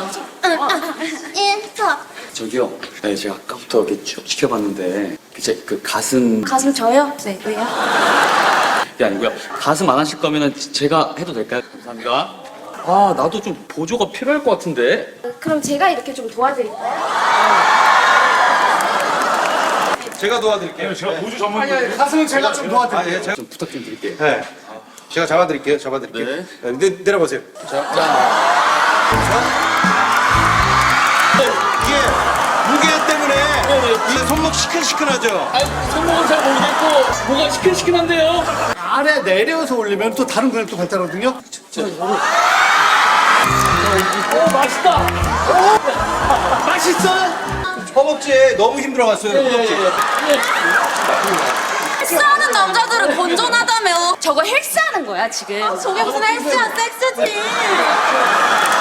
응, 응. 예. 저기요. 네, 제가 아까부터 이렇게 쭉 지켜봤는데 제 그 가슴 가슴 저요? 네, 왜요? 게 아니고요. 가슴 안 하실 거면은 제가 해도 될까요? 감사합니다. 아, 나도 좀 보조가 필요할 것 같은데. 그럼 제가 이렇게 좀 도와드릴까요? 제가 도와드릴게요. 제가 우주 전문. 가슴은 제가 좀 도와드릴게요. 아, 예, 제가, 좀 부탁 좀 드릴게요. 네. 제가 잡아드릴게요. 잡아드릴게요. 네. 네. 내, 내려보세요. 자, 이 시큰시큰하죠. 아, 손목은 잘 모르겠고 뭐가 시큰시큰한데요. 아래 내려서 올리면 또 다른 근육도 발달하거든요. 오, 맛있다. 맛있어요? 허벅지에 너무 힘들어갔어요. 허벅지. 헬스하는 남자들은 건전하다며. 저거 헬스하는 거야, 지금. 저게 무슨 헬스야, 섹스지.